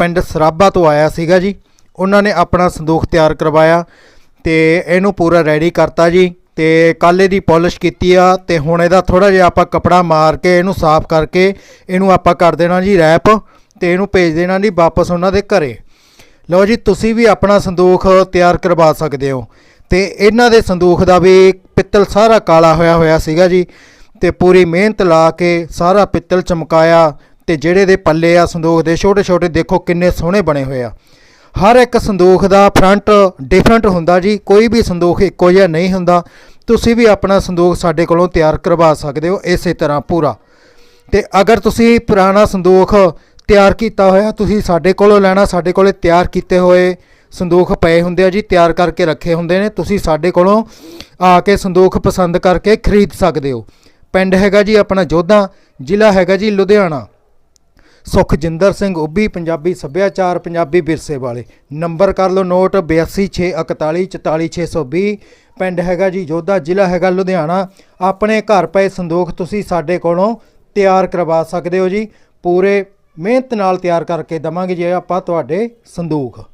ਪਿੰਡ ਸਰਾਬਾ ਤੋਂ ਆਇਆ ਸੀਗਾ ਜੀ। ਉਹਨਾਂ ਨੇ ਆਪਣਾ ਸੰਦੂਖ ਤਿਆਰ ਕਰਵਾਇਆ ਤੇ ਇਹਨੂੰ ਪੂਰਾ ਰੈਡੀ ਕਰਤਾ ਜੀ ਤੇ ਕੱਲ੍ਹ ਇਹਦੀ ਪਾਲਿਸ਼ ਕੀਤੀ ਆ ਤੇ ਹੁਣ ਇਹਦਾ ਥੋੜਾ ਜਿਹਾ ਆਪਾਂ ਕਪੜਾ ਮਾਰ ਕੇ ਇਹਨੂੰ ਸਾਫ਼ ਕਰਕੇ ਇਹਨੂੰ ਆਪਾਂ ਕਰ ਦੇਣਾ ਜੀ ਰੈਪ ਤੇ ਇਹਨੂੰ ਭੇਜ ਦੇਣਾ ਜੀ ਵਾਪਸ ਉਹਨਾਂ ਦੇ ਘਰੇ। ਲਓ ਜੀ, ਤੁਸੀਂ ਵੀ ਆਪਣਾ ਸੰਦੂਖ ਤਿਆਰ ਕਰਵਾ ਸਕਦੇ ਹੋ ਤੇ ਇਹਨਾਂ ਦੇ ਸੰਦੂਖ ਦਾ ਵੀ ਪਿੱਤਲ ਸਾਰਾ ਕਾਲਾ ਹੋਇਆ ਹੋਇਆ ਸੀਗਾ ਜੀ ਤੇ ਪੂਰੀ ਮਿਹਨਤ ਲਾ ਕੇ ਸਾਰਾ ਪਿੱਤਲ ਚਮਕਾਇਆ ਤੇ ਜਿਹੜੇ ਦੇ ਪੱਲੇ ਆ ਸੰਦੂਖ ਦੇ, ਛੋਟੇ ਛੋਟੇ ਦੇਖੋ ਕਿੰਨੇ ਸੋਹਣੇ ਬਣੇ ਹੋਏ ਆ। ਹਰ ਇੱਕ ਸੰਦੂਖ ਦਾ ਫਰੰਟ ਡਿਫਰੈਂਟ ਹੁੰਦਾ ਜੀ, ਕੋਈ ਵੀ ਸੰਦੂਖ ਇੱਕੋ ਜਿਹਾ ਨਹੀਂ ਹੁੰਦਾ। ਤੁਸੀਂ ਵੀ ਆਪਣਾ ਸੰਦੂਖ ਸਾਡੇ ਕੋਲੋਂ ਤਿਆਰ ਕਰਵਾ ਸਕਦੇ ਹੋ ਇਸੇ ਤਰ੍ਹਾਂ ਪੂਰਾ। ਤੇ ਅਗਰ ਤੁਸੀਂ ਪੁਰਾਣਾ ਸੰਦੂਖ ਤਿਆਰ ਕੀਤਾ ਹੋਇਆ, ਤੁਸੀਂ ਸਾਡੇ ਕੋਲੋਂ ਲੈਣਾ, ਸਾਡੇ ਕੋਲੇ ਤਿਆਰ ਕੀਤੇ ਹੋਏ ਸੰਦੂਖ ਪਏ ਹੁੰਦੇ ਆ ਜੀ, ਤਿਆਰ ਕਰਕੇ ਰੱਖੇ ਹੁੰਦੇ ਨੇ। ਤੁਸੀਂ ਸਾਡੇ ਕੋਲੋਂ ਆ ਕੇ ਸੰਦੂਖ ਪਸੰਦ ਕਰਕੇ ਖਰੀਦ ਸਕਦੇ ਹੋ। ਪਿੰਡ ਹੈਗਾ ਜੀ ਆਪਣਾ ਜੋਧਾ, ਜ਼ਿਲ੍ਹਾ ਹੈਗਾ ਜੀ ਲੁਧਿਆਣਾ। ਸੁਖਜਿੰਦਰ ਸਿੰਘ ਉੱਭੀ, ਪੰਜਾਬੀ ਸੱਭਿਆਚਾਰ, ਪੰਜਾਬੀ ਵਿਰਸੇ ਵਾਲੇ। ਨੰਬਰ ਕਰ ਲਓ ਨੋਟ 8264144620 ਪਿੰਡ ਹੈਗਾ ਜੀ ਜੋਧਾ, ਜ਼ਿਲ੍ਹਾ ਹੈਗਾ ਲੁਧਿਆਣਾ। ਆਪਣੇ ਘਰ ਪਏ ਸੰਦੂਖ ਤੁਸੀਂ ਸਾਡੇ ਕੋਲੋਂ ਤਿਆਰ ਕਰਵਾ ਸਕਦੇ ਹੋ ਜੀ। ਪੂਰੇ ਮਿਹਨਤ ਨਾਲ ਤਿਆਰ ਕਰਕੇ ਦਵਾਂਗੇ ਜੇ ਆਪਾਂ ਤੁਹਾਡੇ ਸੰਦੂਖ।